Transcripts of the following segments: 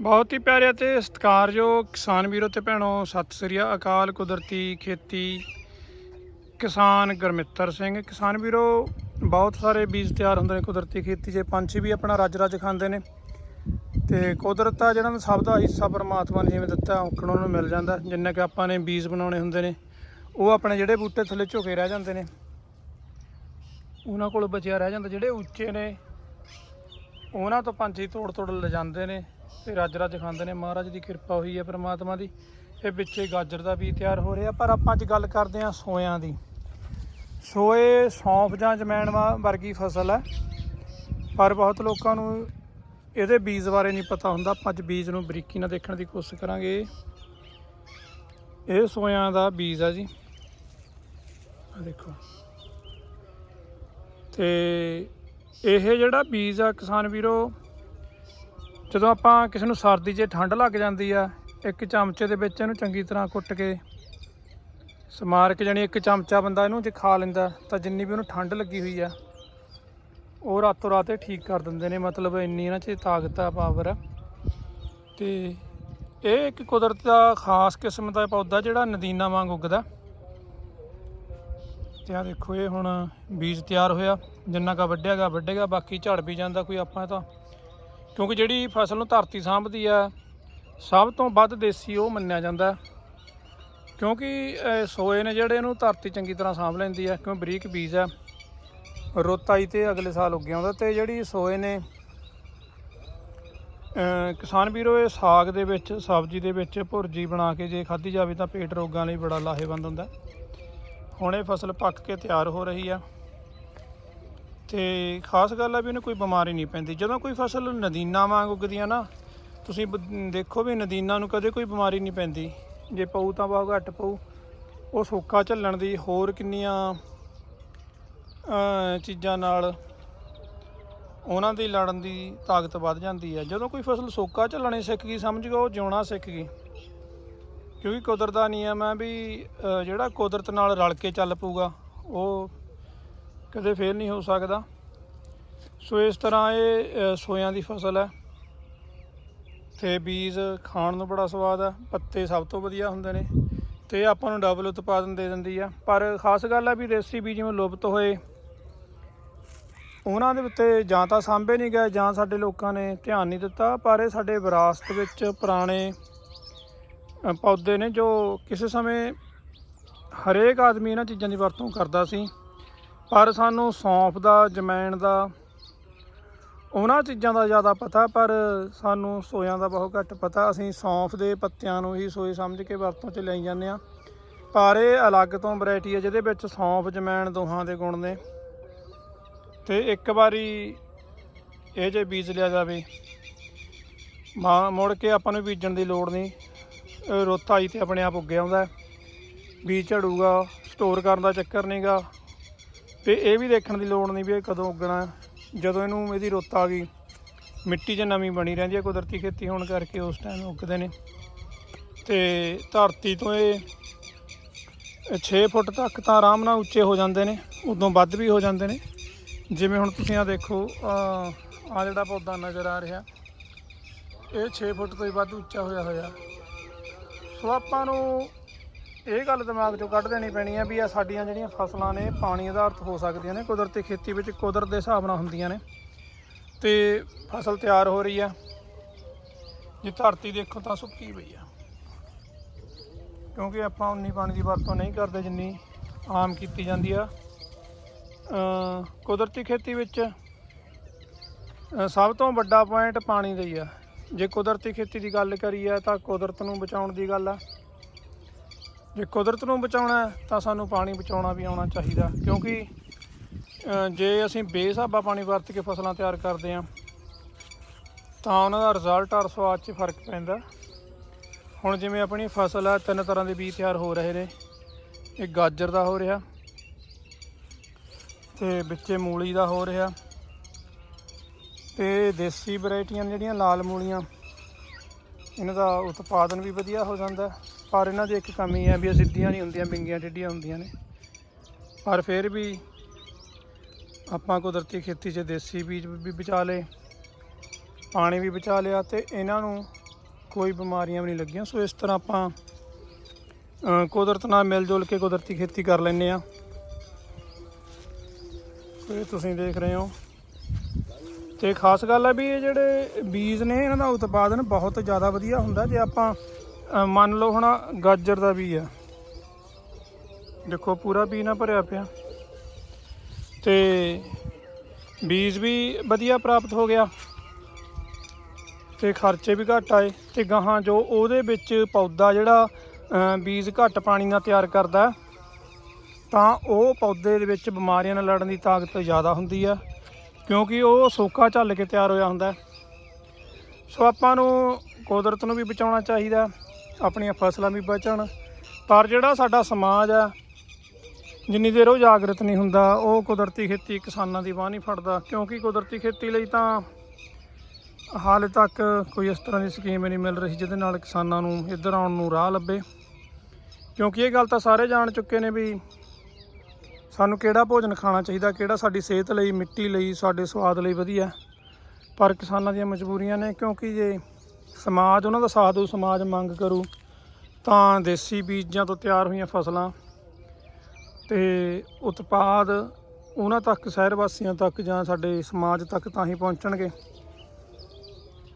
ਬਹੁਤ ਹੀ ਪਿਆਰੇ ਅਤੇ ਸਤਿਕਾਰਯੋਗ ਕਿਸਾਨ ਵੀਰੋ ਤੇ ਭੈਣੋ, ਸਤਿ ਸ੍ਰੀ ਅਕਾਲ। ਕੁਦਰਤੀ ਖੇਤੀ ਕਿਸਾਨ ਗੁਰਮਿੱਤਰ ਸਿੰਘ। ਕਿਸਾਨ ਵੀਰੋ, ਬਹੁਤ ਸਾਰੇ ਬੀਜ ਤਿਆਰ ਹੁੰਦੇ ਨੇ ਕੁਦਰਤੀ ਖੇਤੀ 'ਚ। ਪੰਛੀ ਵੀ ਆਪਣਾ ਰੱਜ ਰੱਜ ਖਾਂਦੇ ਨੇ। ਤੇ ਕੁਦਰਤ ਆ ਜਿਹੜਾ ਸਭ ਦਾ ਹਿੱਸਾ ਪਰਮਾਤਮਾ ਨੇ ਜਿਵੇਂ ਦਿੱਤਾ ਔਖਣ ਨੂੰ ਮਿਲ ਜਾਂਦਾ। ਜਿੰਨਾ ਕਿ ਆਪਾਂ ਨੇ ਬੀਜ ਬਣਾਉਣੇ ਹੁੰਦੇ ਨੇ, ਉਹ ਆਪਣੇ ਜਿਹੜੇ ਬੂਟੇ ਥੱਲੇ ਝੁਕੇ ਰਹਿ ਜਾਂਦੇ ਨੇ। ਉਹਨਾਂ ਕੋਲ ਬਚਿਆ ਰਹਿ ਜਾਂਦਾ। ਜਿਹੜੇ ਉੱਚੇ ਨੇ, ਉਹਨਾਂ ਤੋਂ ਪੰਛੀ ਤੋੜ ਤੋੜ ਲਿਜਾਂਦੇ ਨੇ। ਤੇ ਰੱਜ ਰੱਜ ਖਾਂਦੇ ਨੇ। ਮਹਾਰਾਜ ਦੀ ਕਿਰਪਾ ਹੋਈ ਹੈ ਪ੍ਰਮਾਤਮਾ ਦੀ। ਇਹ ਵਿੱਚੇ ਗਾਜਰ ਦਾ ਵੀ ਤਿਆਰ ਹੋ ਰਿਹਾ। ਪਰ ਆਪਾਂ ਅੱਜ ਗੱਲ ਕਰਦੇ ਹਾਂ ਸੋਇਆਂ ਦੀ। ਸੋਏ ਸੌਂਫ ਜਾਂ ਜਮੈਣ ਵਰਗੀ ਫਸਲ ਹੈ। ਪਰ ਬਹੁਤ ਲੋਕਾਂ ਨੂੰ ਇਹਦੇ ਬੀਜ ਬਾਰੇ ਨਹੀਂ ਪਤਾ ਹੁੰਦਾ। ਆਪਾਂ ਅੱਜ ਬੀਜ ਨੂੰ ਬਰੀਕੀ ਨਾਲ ਦੇਖਣ ਦੀ ਕੋਸ਼ਿਸ਼ ਕਰਾਂਗੇ। ਇਹ ਸੋਇਆਂ ਦਾ ਬੀਜ ਆ ਜੀ। ਆ ਦੇਖੋ। ਤੇ ਇਹ ਜਿਹੜਾ ਬੀਜ ਆ ਕਿਸਾਨ ਵੀਰੋ ਜਦੋਂ ਆਪਾਂ ਕਿਸੇ ਨੂੰ ਸਰਦੀ 'ਚ ਠੰਡ ਲੱਗ ਜਾਂਦੀ ਆ, ਇੱਕ ਚਮਚੇ ਦੇ ਵਿੱਚ ਇਹਨੂੰ ਚੰਗੀ ਤਰ੍ਹਾਂ ਕੁੱਟ ਕੇ ਸਮਾਰ ਕੇ ਜਾਣੀ ਇੱਕ ਚਮਚਾ ਬੰਦਾ ਇਹਨੂੰ ਜੇ ਖਾ ਲੈਂਦਾ, ਤਾਂ ਜਿੰਨੀ ਵੀ ਉਹਨੂੰ ਠੰਡ ਲੱਗੀ ਹੋਈ ਆ, ਉਹ ਰਾਤੋਂ ਰਾਤ ਇਹ ਠੀਕ ਕਰ ਦਿੰਦੇ ਨੇ, ਮਤਲਬ ਇੰਨੀ ਇਹਨਾਂ 'ਚ ਤਾਕਤ ਆ ਪਾਵਰ ਆ। ਤੇ ਇਹ ਇੱਕ ਕੁਦਰਤ ਦਾ ਖਾਸ ਕਿਸਮ ਦਾ ਪੌਦਾ ਜਿਹੜਾ ਨਦੀਨਾ ਵਾਂਗ ਉੱਗਦਾ। ਤੇ ਆ ਦੇਖੋ ਇਹ ਹੁਣ ਬੀਜ ਤਿਆਰ ਹੋਇਆ, ਜਿੰਨਾ ਕਾ ਵੱਢਿਆਗਾ ਵੱਢੇਗਾ ਬਾਕੀ ਝੜ ਵੀ ਜਾਂਦਾ ਕੋਈ ਆਪਾਂ ਤਾਂ। ਕਿਉਂਕਿ ਜਿਹੜੀ ਫਸਲ ਨੂੰ ਧਰਤੀ ਸਾਂਭਦੀ ਆ, ਸਭ ਤੋਂ ਵੱਧ ਦੇਸੀ ਉਹ ਮੰਨਿਆ ਜਾਂਦਾ। ਕਿਉਂਕਿ ਸੋਏ ਨੇ ਜਿਹੜੇ ਇਹਨੂੰ ਧਰਤੀ ਚੰਗੀ ਤਰ੍ਹਾਂ ਸਾਂਭ ਲੈਂਦੀ ਆ, ਕਿਉਂ ਬਰੀਕ ਬੀਜ ਆ। ਰੁੱਤ ਆਈ ਤੇ ਅਗਲੇ ਸਾਲ ਉੱਗ ਆਉਂਦਾ ਤੇ ਜਿਹੜੀ ਸੋਏ ਨੇ ਕਿਸਾਨ ਵੀਰੋ, ਇਹ ਸਾਗ ਦੇ ਵਿੱਚ, ਸਬਜ਼ੀ ਦੇ ਵਿੱਚ ਭੁਰਜੀ ਬਣਾ ਕੇ ਜੇ ਖਾਧੀ ਜਾਵੇ ਤਾਂ ਪੇਟ ਰੋਗਾਂ ਲਈ ਬੜਾ ਲਾਹੇਵੰਦ ਹੁੰਦਾ। ਹੁਣ ਇਹ ਫਸਲ ਪੱਕ ਕੇ ਤਿਆਰ ਹੋ ਰਹੀ ਆ। ਤੇ ਖਾਸ ਗੱਲ ਆ ਵੀ ਇਹਨੂੰ ਕੋਈ ਬਿਮਾਰੀ ਨਹੀਂ ਪੈਂਦੀ। ਜਦੋਂ ਕੋਈ ਫਸਲ ਨਦੀਨਾ ਵਾਂਗ ਉੱਗਦੀਆਂ ਨਾ, ਤੁਸੀਂ ਬ- ਦੇਖੋ ਵੀ ਨਦੀਨਾ ਨੂੰ ਕਦੇ ਕੋਈ ਬਿਮਾਰੀ ਨਹੀਂ ਪੈਂਦੀ। ਜੇ ਪਊ ਤਾਂ ਬਹੁਤ ਘੱਟ ਪਊ। ਉਹ ਸੋਕਾ ਝੱਲਣ ਦੀ ਹੋਰ ਕਿੰਨੀਆਂ ਚੀਜ਼ਾਂ ਨਾਲ ਉਹਨਾਂ ਦੀ ਲੜਨ ਦੀ ਤਾਕਤ ਵੱਧ ਜਾਂਦੀ ਹੈ ਜਦੋਂ ਕੋਈ ਫਸਲ ਸੋਕਾ ਝੱਲਣੇ ਸਿੱਖ ਗਈ, ਸਮਝ ਗਓ ਉਹ ਜਿਉਣਾ ਸਿੱਖ ਗਈ। ਕਿਉਂਕਿ ਕੁਦਰਤ ਦਾ ਨਿਯਮ ਹੈ ਵੀ ਜਿਹੜਾ ਕੁਦਰਤ ਨਾਲ ਰਲ ਕੇ ਚੱਲ ਪਊਗਾ, ਉਹ ਕਦੇ ਫੇਲ ਨਹੀਂ ਹੋ ਸਕਦਾ। ਸੋ ਇਸ ਤਰ੍ਹਾਂ ਇਹ ਅਹ, ਸੋਇਆਂ ਦੀ ਫਸਲ ਹੈ। ਤੇ ਬੀਜ ਖਾਣ ਨੂੰ ਬੜਾ ਸਵਾਦ ਆ ਪੱਤੇ ਸਭ ਤੋਂ ਵਧੀਆ ਹੁੰਦੇ ਨੇ। ਤੇ ਆਪਾਂ ਨੂੰ ਡਬਲ ਉਤਪਾਦਨ ਦੇ ਦਿੰਦੀ ਆ। ਪਰ ਖਾਸ ਗੱਲ ਆ ਵੀ ਦੇਸੀ ਬੀਜ ਜਿਵੇਂ ਲੁਪਤ ਹੋਏ ਉਹਨਾਂ ਦੇ ਉੱਤੇ ਜਾਂ ਤਾਂ ਸਾਂਭੇ ਨਹੀਂ ਗਏ ਜਾਂ ਸਾਡੇ ਲੋਕਾਂ ਨੇ ਧਿਆਨ ਨਹੀਂ ਦਿੱਤਾ ਪਰ ਇਹ ਸਾਡੇ ਵਿਰਾਸਤ ਵਿੱਚ ਪੁਰਾਣੇ ਪੌਦੇ ਨੇ ਜੋ ਕਿਸੇ ਸਮੇਂ ਹਰੇਕ ਆਦਮੀ ਇਹਨਾਂ ਚੀਜ਼ਾਂ ਦੀ ਵਰਤੋਂ ਕਰਦਾ ਸੀ। ਪਰ ਸਾਨੂੰ ਸੌਂਫ ਦਾ, ਜਮੈਣ ਦਾ, ਉਹਨਾਂ ਚੀਜ਼ਾਂ ਦਾ ਜ਼ਿਆਦਾ ਪਤਾ, ਪਰ ਸਾਨੂੰ ਸੋਇਆਂ ਦਾ ਬਹੁਤ ਘੱਟ ਪਤਾ। ਅਸੀਂ ਸੌਂਫ ਦੇ ਪੱਤਿਆਂ ਨੂੰ ਹੀ ਸੋਏ ਸਮਝ ਕੇ ਵਰਤੋਂ 'ਚ ਲਈ ਜਾਂਦੇ ਆ ਪਰ ਇਹ ਅਲੱਗ ਤੋਂ ਵੈਰਾਈਟੀ ਹੈ, ਜਿਹਦੇ ਵਿੱਚ ਸੌਂਫ, ਜਮੈਣ ਦੋਹਾਂ ਦੇ ਗੁਣ ਨੇ। ਤੇ ਇੱਕ ਵਾਰੀ ਇਹ ਜੇ ਬੀਜ ਲਿਆ ਜਾਵੇ, ਮਾ, ਮੁੜ ਕੇ ਆਪਾਂ ਨੂੰ ਬੀਜਣ ਦੀ ਲੋੜ ਨਹੀਂ। ਰੁੱਤ ਆਈ ਤੇ ਆਪਣੇ ਆਪ ਉੱਗ ਆਉਂਦਾ। ਬੀਜ ਝੜੂਗਾ ਸਟੋਰ ਕਰਨ ਦਾ ਚੱਕਰ ਨਹੀਂਗਾ ਤੇ ਇਹ ਵੀ ਦੇਖਣ ਦੀ ਲੋੜ ਨਹੀਂ ਵੀ ਇਹ ਕਦੋਂ ਉੱਗਣਾ। ਜਦੋਂ ਇਹਨੂੰ ਇਹਦੀ ਰੁੱਤ ਆ ਗਈ, ਮਿੱਟੀ 'ਚ ਨਮੀ ਬਣੀ ਰਹਿੰਦੀ ਹੈ, ਕੁਦਰਤੀ ਖੇਤੀ ਹੋਣ ਕਰਕੇ ਉਸ ਟਾਈਮ ਉੱਗਦੇ ਨੇ। ਤੇ ਧਰਤੀ ਤੋਂ ਇਹ 6 ਫੁੱਟ ਤੱਕ ਤਾਂ ਆਰਾਮ ਨਾਲ ਉੱਚੇ ਹੋ ਜਾਂਦੇ ਨੇ, ਉਦੋਂ ਵੱਧ ਵੀ ਹੋ ਜਾਂਦੇ ਨੇ। ਜਿਵੇਂ ਹੁਣ ਤੁਸੀਂ ਆ ਦੇਖੋ ਆ ਜਿਹੜਾ ਪੌਦਾ ਨਜ਼ਰ ਆ ਰਿਹਾ, ਇਹ 6 ਫੁੱਟ ਤੋਂ ਹੀ ਵੱਧ ਉੱਚਾ ਹੋਇਆ ਹੋਇਆ। ਸੋ ਆਪਾਂ ਨੂੰ ਇਹ ਗੱਲ ਦਿਮਾਗ 'ਚੋਂ ਕੱਢ ਦੇਣੀ ਪੈਣੀ ਹੈ ਵੀ ਆ ਸਾਡੀਆਂ ਜਿਹੜੀਆਂ ਫਸਲਾਂ ਨੇ, ਪਾਣੀ ਆਧਾਰਿਤ ਹੋ ਸਕਦੀਆਂ ਨੇ, ਕੁਦਰਤੀ ਖੇਤੀ ਵਿੱਚ ਕੁਦਰਤ ਦੇ ਹਿਸਾਬ ਨਾਲ ਹੁੰਦੀਆਂ ਨੇ। ਤੇ ਫਸਲ ਤਿਆਰ ਹੋ ਰਹੀ ਆ। ਜੇ ਧਰਤੀ ਦੇਖੋ ਤਾਂ ਸੁੱਕੀ ਪਈ ਆ। ਕਿਉਂਕਿ ਆਪਾਂ ਉਨੀ ਪਾਣੀ ਦੀ ਵਰਤੋਂ ਨਹੀਂ ਕਰਦੇ ਜਿੰਨੀ ਆਮ ਕੀਤੀ ਜਾਂਦੀ ਆ। ਕੁਦਰਤੀ ਖੇਤੀ ਵਿੱਚ ਸਭ ਤੋਂ ਵੱਡਾ ਪੁਆਇੰਟ ਪਾਣੀ ਦਾ ਹੀ ਆ। ਜੇ ਕੁਦਰਤੀ ਖੇਤੀ ਦੀ ਗੱਲ ਕਰੀਏ ਤਾਂ ਕੁਦਰਤ ਨੂੰ ਬਚਾਉਣ ਦੀ ਗੱਲ ਆ। ਜੇ ਕੁਦਰਤ ਨੂੰ ਬਚਾਉਣਾ ਤਾਂ ਸਾਨੂੰ ਪਾਣੀ ਬਚਾਉਣਾ ਵੀ ਆਉਣਾ ਚਾਹੀਦਾ ਕਿਉਂਕਿ ਜੇ ਅਸੀਂ ਬੇਸਾਬਾ ਪਾਣੀ ਵਰਤ ਕੇ ਫਸਲਾਂ ਤਿਆਰ ਕਰਦੇ ਹਾਂ, ਤਾਂ ਉਹਨਾਂ ਦਾ ਰਿਜ਼ਲਟ ਔਰ ਸਵਾਦ 'ਚ ਫ਼ਰਕ ਪੈਂਦਾ ਹੁਣ ਜਿਵੇਂ ਆਪਣੀ ਫਸਲ ਆ, ਤਿੰਨ ਤਰ੍ਹਾਂ ਦੇ ਬੀਜ ਤਿਆਰ ਹੋ ਰਹੇ ਨੇ। ਇਹ ਗਾਜਰ ਦਾ ਹੋ ਰਿਹਾ, ਤੇ ਵਿੱਚੇ ਮੂਲੀ ਦਾ ਹੋ ਰਿਹਾ, ਤੇ ਦੇਸੀ ਵੈਰਾਈਟੀਆਂ ਜਿਹੜੀਆਂ ਲਾਲ ਮੂਲੀਆਂ, ਇਹਨਾਂ ਦਾ ਉਤਪਾਦਨ ਵੀ ਵਧੀਆ ਹੋ ਜਾਂਦਾ ਪਰ ਇਹਨਾਂ ਦੀ ਇੱਕ ਕਮੀ ਹੈ ਵੀ ਇਹ ਸਿੱਧੀਆਂ ਨਹੀਂ ਹੁੰਦੀਆਂ ਵਿੰਗੀਆਂ ਟੇਢੀਆਂ ਹੁੰਦੀਆਂ ਨੇ। ਪਰ ਫਿਰ ਵੀ ਆਪਾਂ ਕੁਦਰਤੀ ਖੇਤੀ 'ਚ ਦੇਸੀ ਬੀਜ ਵੀ ਬਚਾ ਲਏ, ਪਾਣੀ ਵੀ ਬਚਾ ਲਿਆ ਤੇ ਇਹਨਾਂ ਨੂੰ ਕੋਈ ਬਿਮਾਰੀਆਂ ਵੀ ਨਹੀਂ ਲੱਗੀਆਂ। ਸੋ ਇਸ ਤਰ੍ਹਾਂ ਆਪਾਂ ਕੁਦਰਤ ਨਾਲ ਮਿਲ ਜੁਲ ਕੇ ਕੁਦਰਤੀ ਖੇਤੀ ਕਰ ਲੈਂਦੇ ਆ ਇਹ ਤੁਸੀਂ ਦੇਖ ਰਹੇ ਹੋ। ਤੇ ਖਾਸ ਗੱਲ ਹੈ ਵੀ ਇਹ ਜਿਹੜੇ ਬੀਜ ਨੇ, ਇਹਨਾਂ ਦਾ ਉਤਪਾਦਨ ਬਹੁਤ ਜ਼ਿਆਦਾ ਵਧੀਆ ਹੁੰਦਾ। ਜੇ ਆਪਾਂ ਅ, ਮੰਨ ਲਓ ਹੁਣ ਗਾਜਰ ਦਾ ਬੀਜ ਆ। ਦੇਖੋ ਪੂਰਾ ਬੀ ਨਾ ਭਰਿਆ ਪਿਆ। ਤੇ ਬੀਜ ਵੀ ਵਧੀਆ ਪ੍ਰਾਪਤ ਹੋ ਗਿਆ। ਤੇ ਖਰਚੇ ਵੀ ਘੱਟ ਆਏ। ਤੇ ਗਾਹਾਂ ਜੋ ਉਹਦੇ ਵਿੱਚ ਪੌਦਾ ਜਿਹੜਾ ਅ, ਬੀਜ ਘੱਟ ਪਾਣੀ ਨਾਲ ਤਿਆਰ ਕਰਦਾ ਤਾਂ ਉਹ ਪੌਦੇ ਦੇ ਵਿੱਚ ਬਿਮਾਰੀਆਂ ਨਾਲ ਲੜਨ ਦੀ ਤਾਕਤ ਜ਼ਿਆਦਾ ਹੁੰਦੀ ਆ। ਕਿਉਂਕਿ ਉਹ ਸੋਕਾ ਝੱਲ ਕੇ ਤਿਆਰ ਹੋਇਆ ਹੁੰਦਾ। ਸੋ ਆਪਾਂ ਨੂੰ ਕੁਦਰਤ ਨੂੰ ਵੀ ਬਚਾਉਣਾ ਚਾਹੀਦਾ। ਆਪਣੀਆਂ ਫਸਲਾਂ ਵੀ ਬਚਣ। ਪਰ ਜਿਹੜਾ ਸਾਡਾ ਸਮਾਜ ਆ, ਜਿੰਨੀ ਦੇਰ ਉਹ ਜਾਗਰਤ ਨਹੀਂ ਹੁੰਦਾ, ਉਹ ਕੁਦਰਤੀ ਖੇਤੀ ਕਿਸਾਨਾਂ ਦੀ ਬਾਹ ਨਹੀਂ ਫੜਦਾ। ਕਿਉਂਕਿ ਕੁਦਰਤੀ ਖੇਤੀ ਲਈ ਤਾਂ ਹਾਲੇ ਤੱਕ ਕੋਈ ਇਸ ਤਰ੍ਹਾਂ ਦੀ ਸਕੀਮ ਨਹੀਂ ਮਿਲ ਰਹੀ, ਜਿਹਦੇ ਨਾਲ ਕਿਸਾਨਾਂ ਨੂੰ ਇੱਧਰ ਆਉਣ ਨੂੰ ਰਾਹ ਲੱਭੇ। ਕਿਉਂਕਿ ਇਹ ਗੱਲ ਤਾਂ ਸਾਰੇ ਜਾਣ ਚੁੱਕੇ ਨੇ ਵੀ ਸਾਨੂੰ ਕਿਹੜਾ ਭੋਜਨ ਖਾਣਾ ਚਾਹੀਦਾ, ਕਿਹੜਾ ਸਾਡੀ ਸਿਹਤ ਲਈ, ਮਿੱਟੀ ਲਈ, ਸਾਡੇ ਸਵਾਦ ਲਈ ਵਧੀਆ। ਪਰ ਕਿਸਾਨਾਂ ਦੀਆਂ ਮਜਬੂਰੀਆਂ ਨੇ, ਕਿਉਂਕਿ ਜੇ ਸਮਾਜ, ਉਹਨਾਂ ਦਾ ਸਾਥ ਦੂ ਸਮਾਜ ਮੰਗ ਕਰੂ, ਤਾਂ ਦੇਸੀ ਬੀਜਾਂ ਤੋਂ ਤਿਆਰ ਹੋਈਆਂ ਫਸਲਾਂ ਤੇ ਉਤਪਾਦ ਉਹਨਾਂ ਤੱਕ, ਸ਼ਹਿਰ ਵਾਸੀਆਂ ਤੱਕ ਜਾਂ ਸਾਡੇ ਸਮਾਜ ਤੱਕ ਤਾਂ ਹੀ ਪਹੁੰਚਣਗੇ।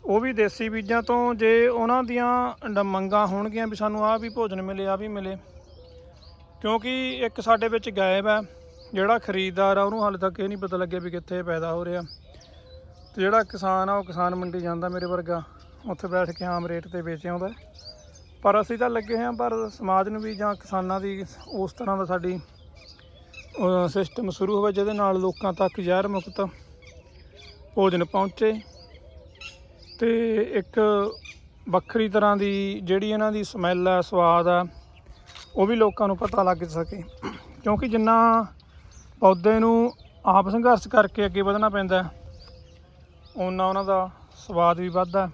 ਉਹ ਵੀ ਦੇਸੀ ਬੀਜਾਂ ਤੋਂ, ਜੇ ਉਹਨਾਂ ਦੀਆਂ ਮੰਗਾਂ ਹੋਣਗੀਆਂ ਵੀ ਸਾਨੂੰ ਆਹ ਵੀ ਭੋਜਨ ਮਿਲੇ ਆ ਵੀ ਮਿਲੇ, ਕਿਉਂਕਿ ਇੱਕ ਸਾਡੇ ਵਿੱਚ ਗਾਇਬ ਹੈ, ਜਿਹੜਾ ਖਰੀਦਦਾਰ ਆ, ਉਹਨੂੰ ਹਾਲੇ ਤੱਕ ਇਹ ਨਹੀਂ ਪਤਾ ਲੱਗਿਆ ਵੀ ਕਿੱਥੇ ਪੈਦਾ ਹੋ ਰਿਹਾ। ਤੇ ਜਿਹੜਾ ਕਿਸਾਨ ਆ, ਉਹ ਕਿਸਾਨ ਮੰਡੀ ਜਾਂਦਾ ਮੇਰੇ ਵਰਗਾ। ਉੱਥੇ ਬੈਠ ਕੇ ਆਮ ਰੇਟ ਤੇ ਵੇਚ ਆਉਂਦਾ ਪਰ ਅਸੀਂ ਤਾਂ ਲੱਗੇ ਹਾਂ, ਪਰ ਸਮਾਜ ਨੂੰ ਵੀ ਜਾਂ ਕਿਸਾਨਾਂ ਦੀ ਉਸ ਤਰ੍ਹਾਂ ਦਾ ਸਾਡੀ ਸਿਸਟਮ ਸ਼ੁਰੂ ਹੋਵੇ, ਜਿਹਦੇ ਨਾਲ ਲੋਕਾਂ ਤੱਕ ਜ਼ਹਿਰ ਮੁਕਤ ਭੋਜਨ ਪਹੁੰਚੇ। ਤੇ ਇੱਕ ਵੱਖਰੀ ਤਰ੍ਹਾਂ ਦੀ ਜਿਹੜੀ ਇਹਨਾਂ ਦੀ ਸਮੈਲ ਹੈ ਸਵਾਦ ਆ, ਉਹ ਵੀ ਲੋਕਾਂ ਨੂੰ ਪਤਾ ਲੱਗ ਸਕੇ। ਕਿਉਂਕਿ ਜਿੰਨਾ ਪੌਦੇ ਨੂੰ ਆਪ ਸੰਘਰਸ਼ ਕਰਕੇ ਅੱਗੇ ਵਧਣਾ ਪੈਂਦਾ ਉਹਨਾਂ ਉਹਨਾਂ ਦਾ ਸਵਾਦ ਵੀ ਵੱਧਦਾ।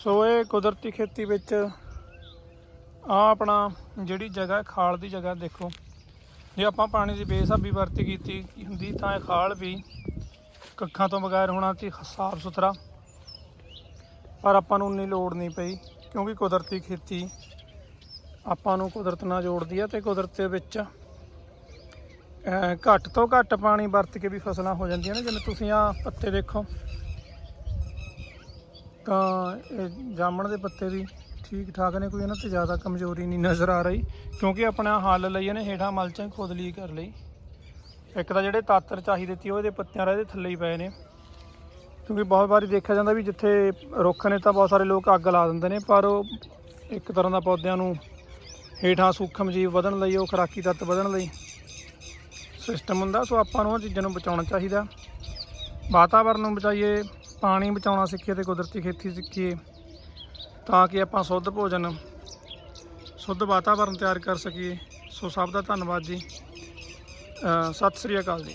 ਸੋ ਇਹ ਕੁਦਰਤੀ ਖੇਤੀ ਵਿੱਚ ਆ ਆਪਣਾ ਜਿਹੜੀ ਜਗ੍ਹਾ ਖਾਲ ਦੀ ਜਗ੍ਹਾ ਦੇਖੋ। ਜੇ ਆਪਾਂ ਪਾਣੀ ਦੀ ਬੇਸਾਬੀ ਵਰਤੀ ਕੀਤੀ ਹੁੰਦੀ ਤਾਂ ਇਹ ਖਾਲ ਵੀ ਕੱਖਾਂ ਤੋਂ ਬਗੈਰ ਹੋਣਾ ਸੀ, ਸਾਫ਼ ਸੁਥਰਾ। ਪਰ ਆਪਾਂ ਨੂੰ ਉਨੀ ਲੋੜ ਨਹੀਂ ਪਈ, ਕਿਉਂਕਿ ਕੁਦਰਤੀ ਖੇਤੀ ਆਪਾਂ ਨੂੰ ਕੁਦਰਤ ਨਾਲ ਜੋੜਦੀ ਹੈ ਤੇ ਕੁਦਰਤ ਦੇ ਵਿੱਚ ਘੱਟ ਤੋਂ ਘੱਟ ਪਾਣੀ ਵਰਤ ਕੇ ਵੀ ਫਸਲਾਂ ਹੋ ਜਾਂਦੀਆਂ ਨੇ। ਜਿਵੇਂ ਤੁਸੀਂ ਆ ਪੱਤੇ ਦੇਖੋ ਤਾਂ ਇਹ ਜਾਮਣ ਦੇ ਪੱਤੇ ਵੀ ਠੀਕ ਠਾਕ ਨੇ, ਕੋਈ ਇਹਨਾਂ ਤੇ ਜ਼ਿਆਦਾ ਕਮਜ਼ੋਰੀ ਨਹੀਂ ਨਜ਼ਰ ਆ ਰਹੀ, ਕਿਉਂਕਿ ਆਪਣਾ ਹੱਲ ਲਈ ਇਹਨੇ ਹੇਠਾਂ ਮਲਚਾਂ ਹੀ ਖੁਦ ਲਈ ਕਰ ਲਈ। ਇੱਕ ਤਾਂ ਜਿਹੜੇ ਤਾਤਰ ਚਾਹੀਦੇ ਸੀ, ਉਹ ਇਹਦੇ ਪੱਤਿਆਂ ਦਾ ਇਹਦੇ ਥੱਲੇ ਹੀ ਪਏ ਨੇ। ਕਿਉਂਕਿ ਬਹੁਤ ਵਾਰੀ ਦੇਖਿਆ ਜਾਂਦਾ ਵੀ ਜਿੱਥੇ ਰੁੱਖ ਨੇ ਤਾਂ ਬਹੁਤ ਸਾਰੇ ਲੋਕ ਅੱਗ ਲਾ ਦਿੰਦੇ ਨੇ, ਪਰ ਉਹ ਇੱਕ ਤਰ੍ਹਾਂ ਦਾ ਪੌਦਿਆਂ ਨੂੰ ਹੇਠਾਂ ਸੂਖਮ ਜੀਵ ਵਧਣ ਲਈ, ਉਹ ਖੁਰਾਕੀ ਤੱਤ ਵਧਣ ਲਈ ਸਿਸਟਮ ਹੁੰਦਾ, ਸੋ ਆਪਾਂ ਨੂੰ ਉਹ ਚੀਜ਼ਾਂ ਨੂੰ ਬਚਾਉਣਾ ਚਾਹੀਦਾ। ਵਾਤਾਵਰਨ ਨੂੰ ਬਚਾਈਏ ਪਾਣੀ ਬਚਾਉਣਾ ਸਿੱਖੀਏ ਤੇ ਕੁਦਰਤੀ ਖੇਤੀ ਸਿੱਖੀਏ ਤਾਂ ਕਿ ਆਪਾਂ ਸ਼ੁੱਧ ਭੋਜਨ, ਸ਼ੁੱਧ ਵਾਤਾਵਰਨ ਤਿਆਰ ਕਰ ਸਕੀਏ। ਸੋ ਸਭ ਦਾ ਧੰਨਵਾਦ ਜੀ। ਸਤਿ ਸ੍ਰੀ ਅਕਾਲ ਜੀ।